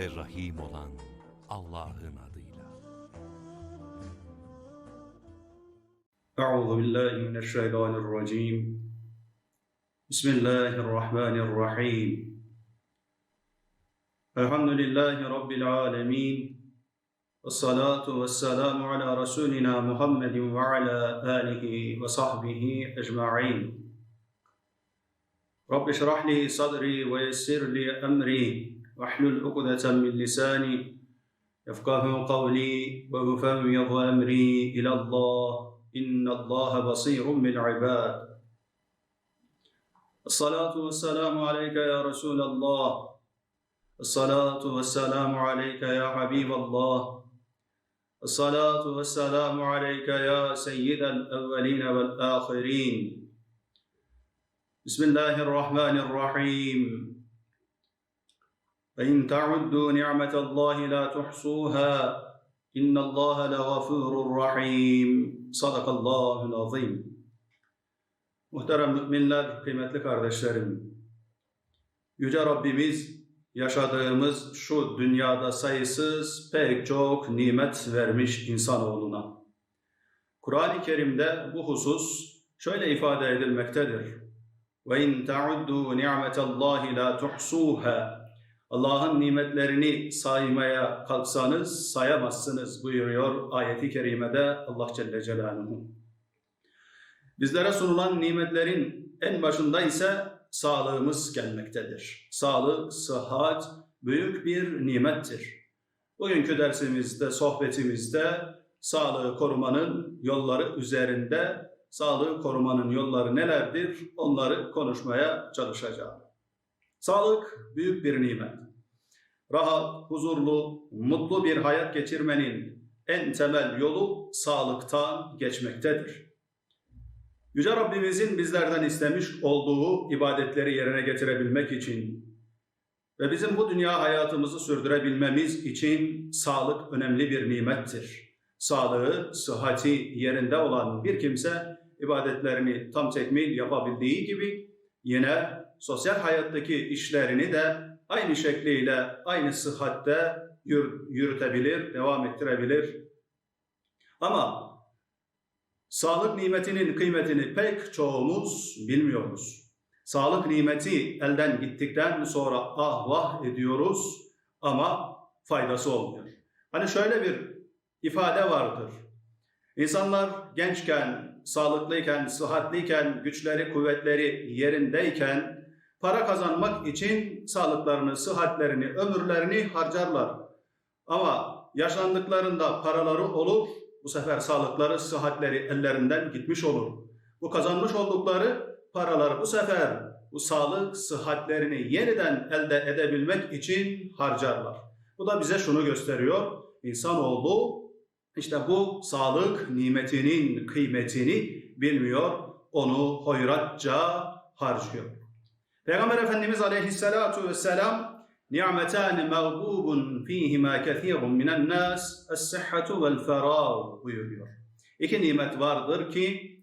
ve Rahim olan Allah'ın adıyla. Euzu billahi mineşşeytanirracim. Bismillahirrahmanirrahim. Elhamdülillahi rabbil alamin. Vessalatu vesselamu ala rasulina Muhammedin ve ala alihi ve sahbihi ecmaîn. Rabbi şrah li sadri ve yessir li emri واحلل عقدة من لساني يفقه قولي وأفوض أمري إلى الله. إن الله بصير بالعباد. الصلاة والسلام عليك يا رسول الله. الصلاة والسلام عليك يا حبيب الله. الصلاة والسلام عليك يا سيد الأولين والآخرين. بسم الله الرحمن الرحيم. فإن تعدوا نعمة الله لا تحصوها إن الله لغفور رحيم صدق الله العظيم Muhterem müminler, kıymetli kardeşlerim. Yüce Rabbimiz yaşadığımız şu dünyada sayısız pek çok nimet vermiş insanoğluna. Kur'an-ı Kerim'de bu husus şöyle ifade edilmektedir. Ve in ta'uddu ni'metallahi la tuhsuha. Allah'ın nimetlerini saymaya kalksanız sayamazsınız buyuruyor ayeti kerimede Allah Celle Celaluhu. Bizlere sunulan nimetlerin en başında ise sağlığımız gelmektedir. Sağlık, sıhhat büyük bir nimettir. Bugünkü dersimizde, sohbetimizde sağlığı korumanın yolları üzerinde sağlığı korumanın yolları nelerdir onları konuşmaya çalışacağım. Sağlık büyük bir nimet. Rahat, huzurlu, mutlu bir hayat geçirmenin en temel yolu sağlıktan geçmektedir. Yüce Rabbimizin bizlerden istemiş olduğu ibadetleri yerine getirebilmek için ve bizim bu dünya hayatımızı sürdürebilmemiz için sağlık önemli bir nimettir. Sağlığı, sıhhati yerinde olan bir kimse ibadetlerini tam tekmil yapabildiği gibi yine sosyal hayattaki işlerini de aynı şekliyle, aynı sıhhatte yürütebilir, devam ettirebilir. Ama sağlık nimetinin kıymetini pek çoğumuz bilmiyoruz. Sağlık nimeti elden gittikten sonra ah vah ediyoruz ama faydası olmuyor. Hani şöyle bir ifade vardır. İnsanlar gençken, sağlıklıyken, sıhhatliyken, güçleri, kuvvetleri yerindeyken para kazanmak için sağlıklarını, sıhhatlerini, ömürlerini harcarlar. Ama yaşlandıklarında paraları olur, bu sefer sağlıkları, sıhhatleri ellerinden gitmiş olur. Bu kazanmış oldukları paraları bu sefer bu sağlık, sıhhatlerini yeniden elde edebilmek için harcarlar. Bu da bize şunu gösteriyor. İnsanoğlu işte bu sağlık nimetinin kıymetini bilmiyor, onu hoyratça harcıyor. Peygamber Efendimiz Aleyhisselatu Vesselam ni'metani mağbubun fihima kethirun minen nas es-sıhhatu vel ferah buyuruyor. İki nimet vardır ki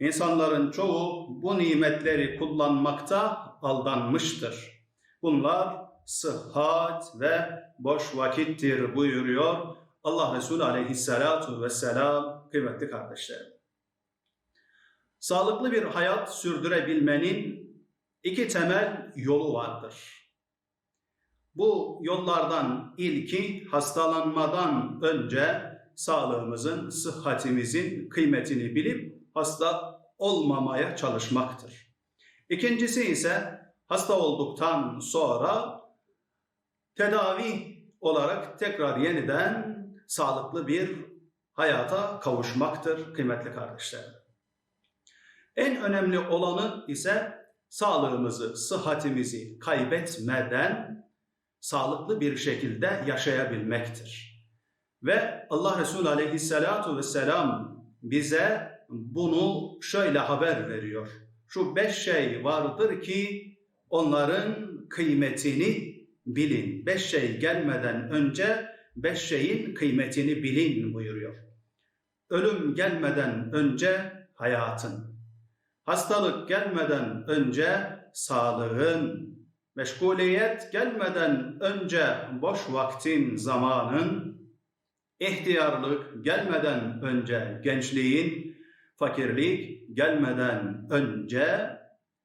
insanların çoğu bu nimetleri kullanmakta aldanmıştır. Bunlar sıhhat ve boş vakittir buyuruyor Allah Resulü Aleyhisselatu Vesselam kıymetli kardeşlerim. Sağlıklı bir hayat sürdürebilmenin iki temel yolu vardır. Bu yollardan ilki hastalanmadan önce sağlığımızın, sıhhatimizin kıymetini bilip hasta olmamaya çalışmaktır. İkincisi ise hasta olduktan sonra tedavi olarak tekrar yeniden sağlıklı bir hayata kavuşmaktır kıymetli kardeşlerim. En önemli olanı ise sağlığımızı, sıhhatimizi kaybetmeden sağlıklı bir şekilde yaşayabilmektir. Ve Allah Resulü Aleyhisselatu Vesselam bize bunu şöyle haber veriyor. Şu beş şey vardır ki onların kıymetini bilin. Beş şey gelmeden önce beş şeyin kıymetini bilin buyuruyor. Ölüm gelmeden önce hayatın, hastalık gelmeden önce sağlığın, meşguliyet gelmeden önce boş vaktin, zamanın, ihtiyarlık gelmeden önce gençliğin, fakirlik gelmeden önce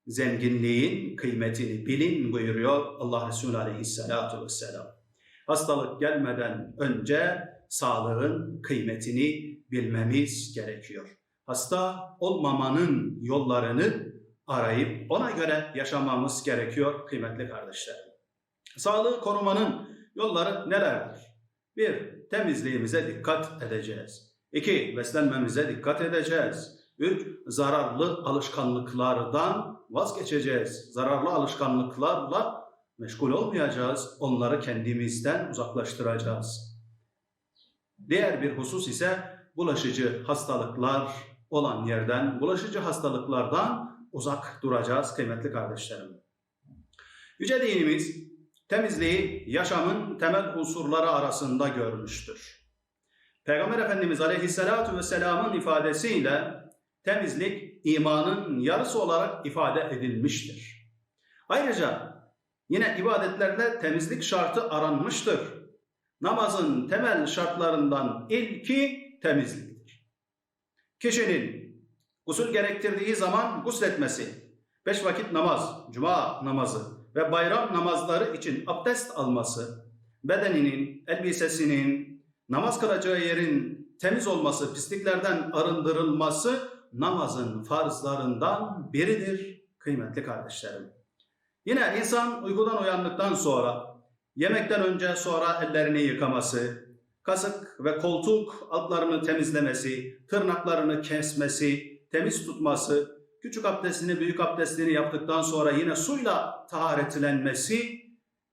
zenginliğin kıymetini bilin buyuruyor Allah Resulü Aleyhisselatü Vesselam. Hastalık gelmeden önce sağlığın kıymetini bilmemiz gerekiyor. Hasta olmamanın yollarını arayıp ona göre yaşamamız gerekiyor kıymetli kardeşlerim. Sağlığı korumanın yolları nelerdir? Bir, temizliğimize dikkat edeceğiz. İki, beslenmemize dikkat edeceğiz. Üç, zararlı alışkanlıklardan vazgeçeceğiz. Zararlı alışkanlıklarla meşgul olmayacağız. Onları kendimizden uzaklaştıracağız. Diğer bir husus ise bulaşıcı hastalıklar olan yerden, bulaşıcı hastalıklardan uzak duracağız kıymetli kardeşlerim. Yüce dinimiz temizliği yaşamın temel unsurları arasında görmüştür. Peygamber Efendimiz Aleyhisselatü Vesselam'ın ifadesiyle temizlik imanın yarısı olarak ifade edilmiştir. Ayrıca yine ibadetlerde temizlik şartı aranmıştır. Namazın temel şartlarından ilki temizliktir. Kişinin gusül gerektirdiği zaman gusletmesi, beş vakit namaz, cuma namazı ve bayram namazları için abdest alması, bedeninin, elbisesinin, namaz kılacağı yerin temiz olması, pisliklerden arındırılması namazın farzlarından biridir kıymetli kardeşlerim. Yine insan uykudan uyandıktan sonra, yemekten önce sonra ellerini yıkaması, kasık ve koltuk altlarını temizlemesi, tırnaklarını kesmesi, temiz tutması, küçük abdestini, büyük abdestini yaptıktan sonra yine suyla taharetlenmesi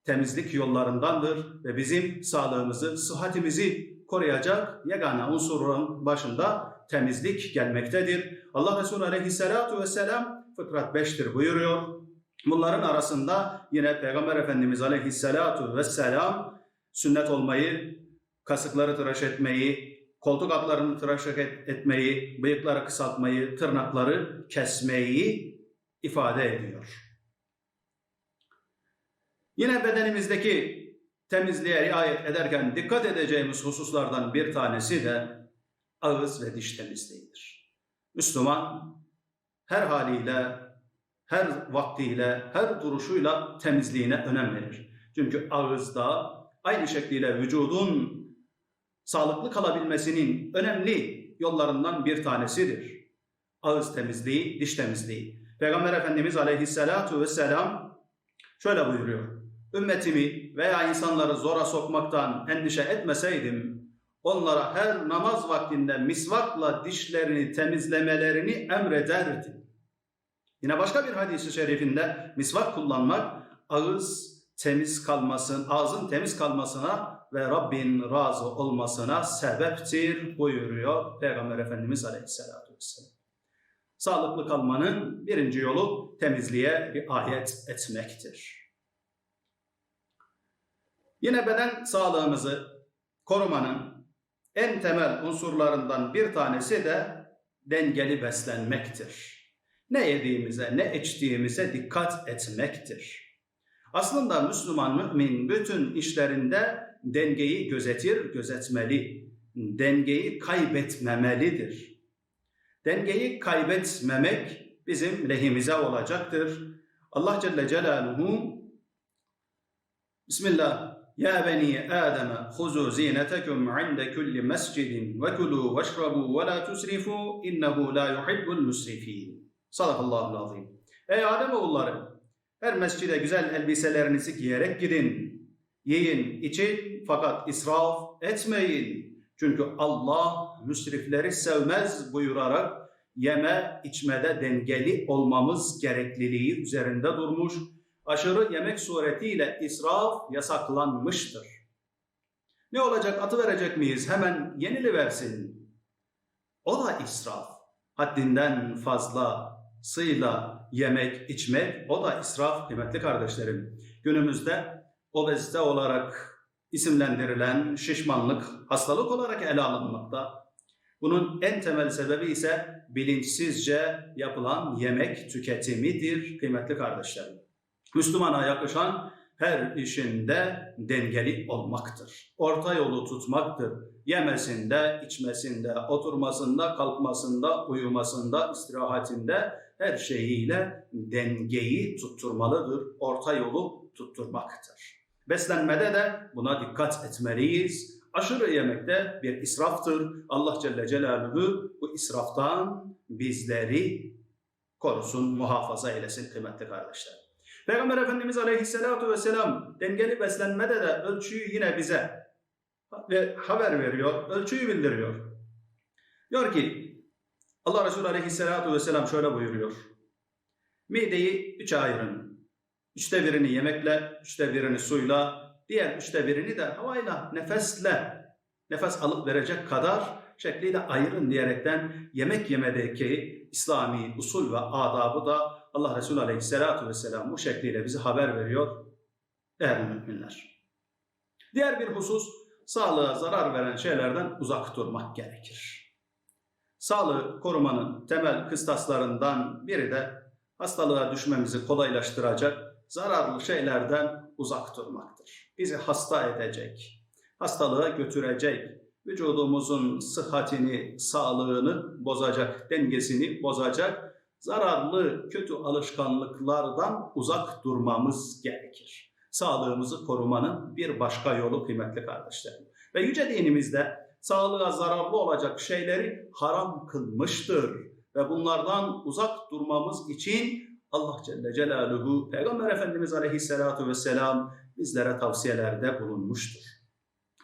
temizlik yollarındandır ve bizim sağlığımızı, sıhhatimizi koruyacak yegane unsurun başında temizlik gelmektedir. Allah Resulü Aleyhisselatü Vesselam fıtrat beştir buyuruyor. Bunların arasında yine Peygamber Efendimiz Aleyhisselatü Vesselam sünnet olmayı, kasıkları tıraş etmeyi, koltuk altlarını tıraş etmeyi, bıyıkları kısaltmayı, tırnakları kesmeyi ifade ediyor. Yine bedenimizdeki temizliğe riayet ederken dikkat edeceğimiz hususlardan bir tanesi de ağız ve diş temizliğidir. Müslüman her haliyle, her vaktiyle, her duruşuyla temizliğine önem verir. Çünkü ağızda aynı şekliyle vücudun sağlıklı kalabilmesinin önemli yollarından bir tanesidir. Ağız temizliği, diş temizliği. Peygamber Efendimiz Aleyhisselatu Vesselam şöyle buyuruyor. Ümmetimi veya insanları zora sokmaktan endişe etmeseydim, onlara her namaz vaktinde misvakla dişlerini temizlemelerini emrederdim. Yine başka bir hadisi şerifinde misvak kullanmak ağız temiz kalmasın, ağzın temiz kalmasına ve Rabbin razı olmasına sebeptir buyuruyor Peygamber Efendimiz Aleyhisselatü Vesselam. Sağlıklı kalmanın birinci yolu temizliğe riayet etmektir. Yine beden sağlığımızı korumanın en temel unsurlarından bir tanesi de dengeli beslenmektir. Ne yediğimize, ne içtiğimize dikkat etmektir. Aslında Müslüman mümin bütün işlerinde dengeyi gözetir, gözetmeli. Dengeyi kaybetmemelidir. Dengeyi kaybetmemek bizim lehimize olacaktır. Allah Celle Celaluhu Bismillah Ya beni Adem huzu zinetekum inde kulli mescidin ve kulu veşrabu ve la tusrifu innehu la yuhibbul musrifin. Sadakallahu azim. Ey Adem oğulları her mescide güzel elbiselerinizi giyerek gidin. Yiyin, için fakat israf etmeyin. Çünkü Allah müsrifleri sevmez buyurarak yeme içmede dengeli olmamız gerekliliği üzerinde durmuş. Aşırı yemek suretiyle israf yasaklanmıştır. Ne olacak atı verecek miyiz? Hemen yeniliversin. O da israf. Haddinden fazla sıyla yemek, içmek o da israf kıymetli kardeşlerim. Günümüzde obezite olarak isimlendirilen şişmanlık hastalık olarak ele alınmakta. Bunun en temel sebebi ise bilinçsizce yapılan yemek tüketimidir kıymetli kardeşlerim. Müslümana yakışan her işinde dengeli olmaktır. Orta yolu tutmaktır. Yemesinde, içmesinde, oturmasında, kalkmasında, uyumasında, istirahatinde her şeyiyle dengeyi tutturmalıdır. Orta yolu tutturmaktır. Beslenmede de buna dikkat etmeliyiz. Aşırı yemekte bir israftır. Allah Celle Celaluhu bu israftan bizleri korusun, muhafaza eylesin kıymetli kardeşler. Peygamber Efendimiz Aleyhisselatü Vesselam dengeli beslenmede de ölçüyü yine bize ve haber veriyor, ölçüyü bildiriyor. Diyor ki Allah Resulü Aleyhisselatü Vesselam şöyle buyuruyor. Mideyi üçe ayırın. Üçte birini yemekle, üçte birini suyla, diğer üçte birini de havayla, nefesle, nefes alıp verecek kadar şekliyle ayırın diyerekten yemek yemedeki İslami usul ve adabı da Allah Resulü Aleyhisselatü Vesselam bu şekliyle bize haber veriyor değerli müminler. Diğer bir husus sağlığa zarar veren şeylerden uzak durmak gerekir. Sağlığı korumanın temel kıstaslarından biri de hastalığa düşmemizi kolaylaştıracak zararlı şeylerden uzak durmaktır. Bizi hasta edecek, hastalığa götürecek, vücudumuzun sıhhatini, sağlığını bozacak, dengesini bozacak zararlı, kötü alışkanlıklardan uzak durmamız gerekir. Sağlığımızı korumanın bir başka yolu kıymetli kardeşlerim. Ve yüce dinimizde sağlığa zararlı olacak şeyleri haram kılmıştır. Ve bunlardan uzak durmamız için Allah Celle Celaluhu Peygamber Efendimiz Aleyhisselatü Vesselam bizlere tavsiyelerde bulunmuştur.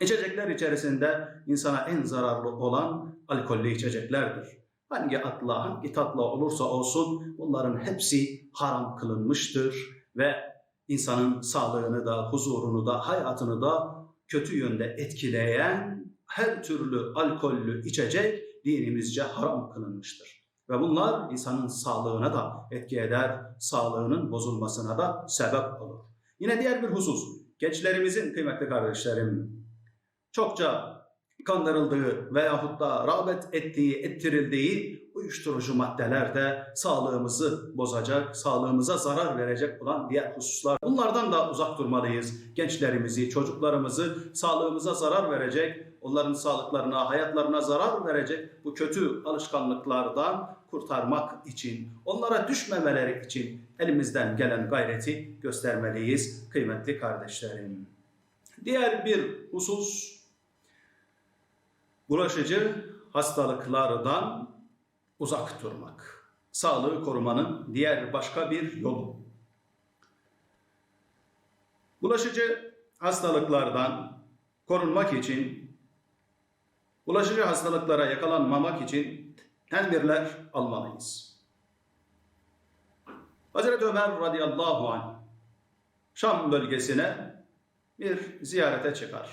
İçecekler içerisinde insana en zararlı olan alkollü içeceklerdir. Hangi atla, hangi tatla olursa olsun bunların hepsi haram kılınmıştır ve insanın sağlığını da, huzurunu da, hayatını da kötü yönde etkileyen her türlü alkollü içecek dinimizce haram kılınmıştır. Ve bunlar insanın sağlığına da etki eder, sağlığının bozulmasına da sebep olur. Yine diğer bir husus, gençlerimizin kıymetli kardeşlerim, çokça kandırıldığı veyahut da rağbet ettiği, ettirildiği uyuşturucu maddeler de sağlığımızı bozacak, sağlığımıza zarar verecek olan diğer hususlar. Bunlardan da uzak durmalıyız. Gençlerimizi, çocuklarımızı sağlığımıza zarar verecek, onların sağlıklarına, hayatlarına zarar verecek bu kötü alışkanlıklardan kurtarmak için, onlara düşmemeleri için elimizden gelen gayreti göstermeliyiz kıymetli kardeşlerim. Diğer bir husus bulaşıcı hastalıklardan uzak durmak. Sağlığı korumanın diğer başka bir yolu. Bulaşıcı hastalıklardan korunmak için, bulaşıcı hastalıklara yakalanmamak için tedbirler almalıyız. Hazreti Ömer radıyallahu anh Şam bölgesine bir ziyarete çıkar.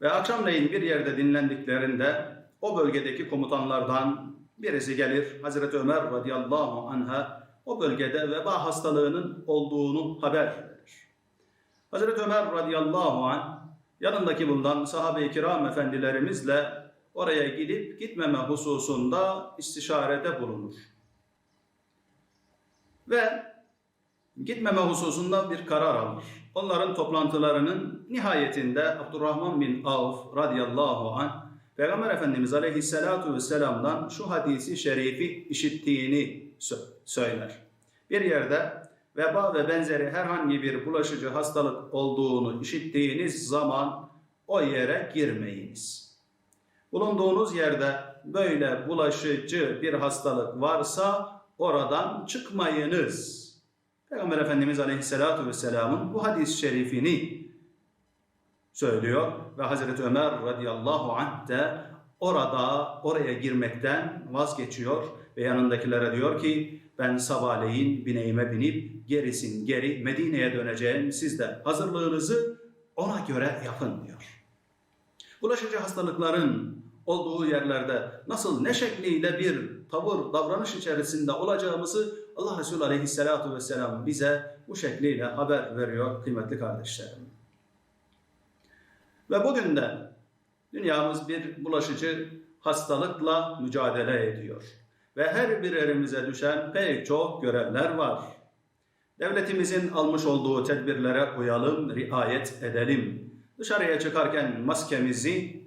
Ve akşamleyin bir yerde dinlendiklerinde o bölgedeki komutanlardan birisi gelir. Hazreti Ömer radıyallahu anh'a o bölgede veba hastalığının olduğunu haber verir. Hazreti Ömer radıyallahu anh yanındaki bulunan sahabe-i kiram efendilerimizle oraya gidip gitmeme hususunda istişarede bulunur. Ve gitmeme hususunda bir karar alır. Onların toplantılarının nihayetinde Abdurrahman bin Avf radıyallahu anh Peygamber Efendimiz aleyhissalatu vesselam'dan şu hadisi şerifi işittiğini söyler. Bir yerde veba ve benzeri herhangi bir bulaşıcı hastalık olduğunu işittiğiniz zaman o yere girmeyiniz. Bulunduğunuz yerde böyle bulaşıcı bir hastalık varsa oradan çıkmayınız. Peygamber Efendimiz Aleyhisselatü Vesselam'ın bu hadis-i şerifini söylüyor ve Hazreti Ömer radıyallahu anh de orada oraya girmekten vazgeçiyor ve yanındakilere diyor ki ben sabahleyin bineğime binip gerisin geri Medine'ye döneceğim siz de hazırlığınızı ona göre yapın diyor. Bulaşıcı hastalıkların olduğu yerlerde nasıl ne şekliyle bir tavır, davranış içerisinde olacağımızı Allah Resulü Aleyhisselatü Vesselam bize bu şekliyle haber veriyor kıymetli kardeşlerim. Ve bugün de dünyamız bir bulaşıcı hastalıkla mücadele ediyor. Ve her birerimize düşen pek çok görevler var. Devletimizin almış olduğu tedbirlere uyalım, riayet edelim. Dışarıya çıkarken maskemizi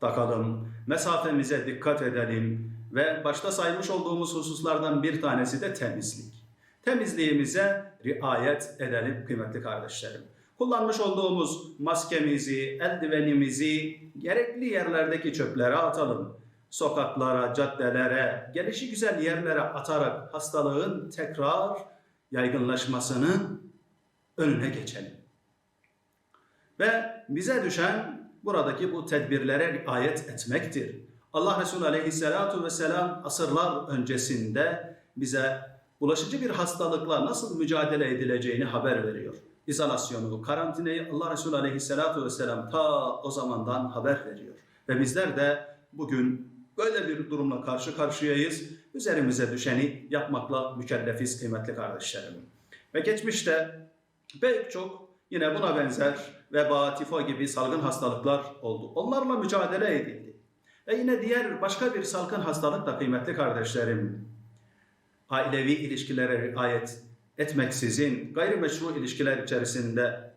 takalım, mesafemize dikkat edelim ve başta saymış olduğumuz hususlardan bir tanesi de temizlik. Temizliğimize riayet edelim kıymetli kardeşlerim. Kullanmış olduğumuz maskemizi, eldivenimizi gerekli yerlerdeki çöplere atalım. Sokaklara, caddelere, gelişi güzel yerlere atarak hastalığın tekrar yaygınlaşmasının önüne geçelim. Ve bize düşen buradaki bu tedbirlere riayet etmektir. Allah Resulü Aleyhisselatu Vesselam asırlar öncesinde bize bulaşıcı bir hastalıkla nasıl mücadele edileceğini haber veriyor. İzolasyonu, karantinayı Allah Resulü Aleyhisselatu Vesselam ta o zamandan haber veriyor. Ve bizler de bugün böyle bir durumla karşı karşıyayız. Üzerimize düşeni yapmakla mükellefiz kıymetli kardeşlerim. Ve geçmişte pek çok yine buna benzer veba, tifo gibi salgın hastalıklar oldu. Onlarla mücadele edildi. Ve yine diğer başka bir salgın hastalık da kıymetli kardeşlerim. Ailevi ilişkilere riayet etmeksizin gayrimeşru ilişkiler içerisinde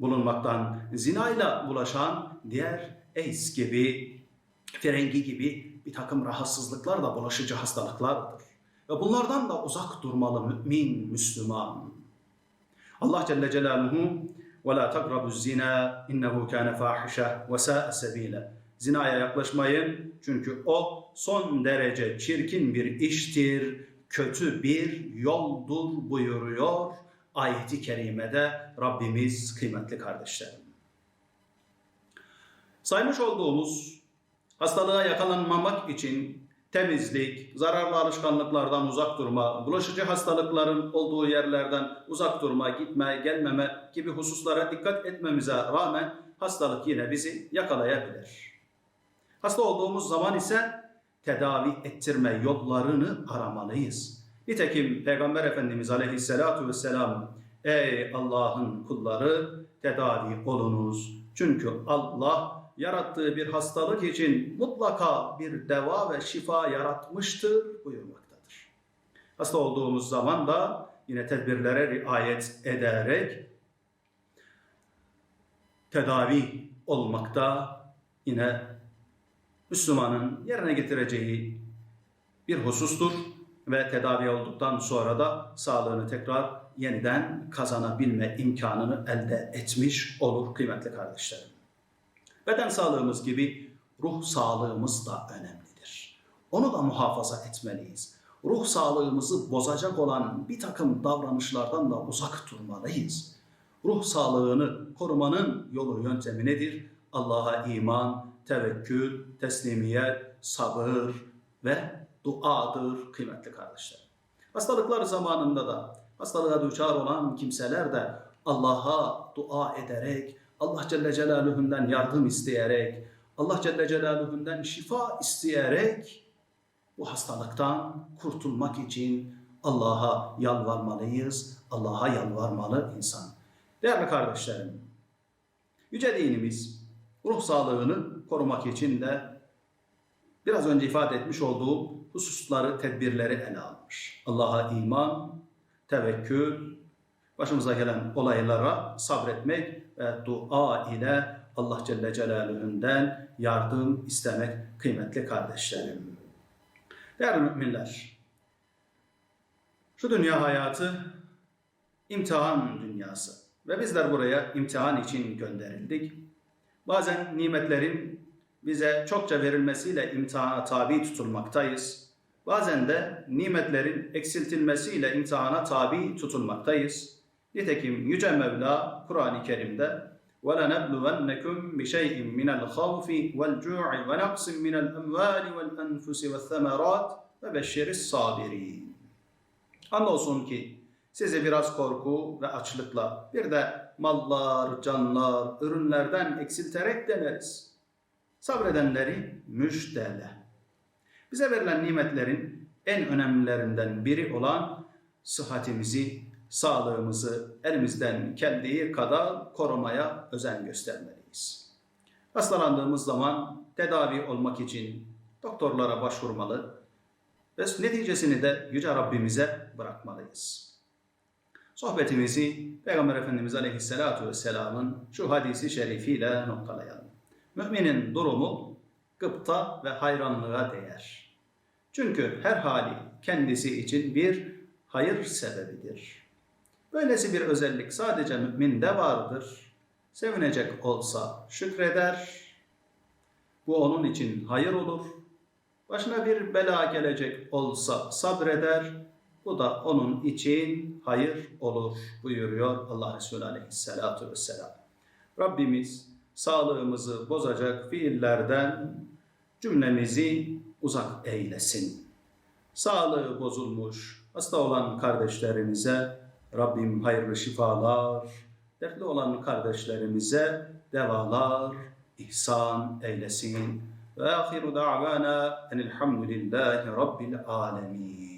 bulunmaktan, zinayla bulaşan diğer AIDS gibi, frengi gibi bir takım rahatsızlıklar da bulaşıcı hastalıklardır. Ve bunlardan da uzak durmalı mümin, Müslüman. Allah Celle Celaluhu وَلَا تَقْرَبُوا الزِّنَا اِنَّهُ كَانَ فَاحِشَةً وَسَاءَ سَب۪يلًا Zinaya yaklaşmayın çünkü o son derece çirkin bir iştir, kötü bir yoldur buyuruyor ayeti kerimede Rabbimiz kıymetli kardeşlerim. Saymış olduğumuz hastalığa yakalanmamak için temizlik, zararlı alışkanlıklardan uzak durma, bulaşıcı hastalıkların olduğu yerlerden uzak durma, gitme, gelmeme gibi hususlara dikkat etmemize rağmen hastalık yine bizi yakalayabilir. Hasta olduğumuz zaman ise tedavi ettirme yollarını aramalıyız. Nitekim Peygamber Efendimiz Aleyhisselatu Vesselam Ey Allah'ın kulları tedavi olunuz. Çünkü Allah yarattığı bir hastalık için mutlaka bir deva ve şifa yaratmıştır buyurmaktadır. Hasta olduğumuz zaman da yine tedbirlere riayet ederek tedavi olmakta yine Müslümanın yerine getireceği bir husustur ve tedavi olduktan sonra da sağlığını tekrar yeniden kazanabilme imkanını elde etmiş olur kıymetli kardeşlerim. Beden sağlığımız gibi ruh sağlığımız da önemlidir. Onu da muhafaza etmeliyiz. Ruh sağlığımızı bozacak olan bir takım davranışlardan da uzak durmalıyız. Ruh sağlığını korumanın yolu yöntemi nedir? Allah'a iman, tevekkül, teslimiyet, sabır ve duadır kıymetli kardeşler. Hastalıklar zamanında da hastalığa düçar olan kimseler de Allah'a dua ederek, Allah Celle Celaluhu'ndan yardım isteyerek, Allah Celle Celaluhu'ndan şifa isteyerek bu hastalıktan kurtulmak için Allah'a yalvarmalıyız, Allah'a yalvarmalı insan. Değerli kardeşlerim, Yüce dinimiz ruh sağlığını korumak için de biraz önce ifade etmiş olduğum hususları, tedbirleri ele almış. Allah'a iman, tevekkül, başımıza gelen olaylara sabretmek ve dua ile Allah Celle Celaluhu'ndan yardım istemek kıymetli kardeşlerim. Değerli müminler, şu dünya hayatı imtihan dünyası ve bizler buraya imtihan için gönderildik. Bazen nimetlerin bize çokça verilmesiyle imtihana tabi tutulmaktayız. Bazen de nimetlerin eksiltilmesiyle imtihana tabi tutulmaktayız. Nitekim Yüce Mevla Kur'an-ı Kerim'de وَلَنَبْلُوَنَّكُمْ بِشَيْءٍ مِنَ الْخَوْفِ وَالْجُوعِ وَنَقْصٍ مِنَ الْأَمْوَالِ وَالْأَنْفُسِ وَالثَّمَرَاتِ وَبَشِّرِ الصَّابِرِينَ Andolsun ki sizi biraz korku ve açlıkla bir de mallar, canlar, ürünlerden eksilterek deneriz. Sabredenleri müjdele. Bize verilen nimetlerin en önemlilerinden biri olan sıhhatimizi, sağlığımızı elimizden geldiği kadar korumaya özen göstermeliyiz. Hastalandığımız zaman tedavi olmak için doktorlara başvurmalı ve neticesini de Yüce Rabbimize bırakmalıyız. Sohbetimizi Peygamber Efendimiz Aleyhisselatü Vesselam'ın şu hadisi şerifiyle noktalayalım. Müminin durumu gıpta ve hayranlığa değer. Çünkü her hali kendisi için bir hayır sebebidir. Böylesi bir özellik sadece müminde vardır. Sevinecek olsa şükreder. Bu onun için hayır olur. Başına bir bela gelecek olsa sabreder. Bu da onun için hayır olur buyuruyor Allah Resulü Aleyhisselatü Vesselam. Rabbimiz sağlığımızı bozacak fiillerden cümlemizi uzak eylesin. Sağlığı bozulmuş, hasta olan kardeşlerimize Rabbim hayırlı şifalar, dertli olan kardeşlerimize devalar ihsan eylesin. Ve ahiru da'vana enilhamdülillahi rabbil alemin.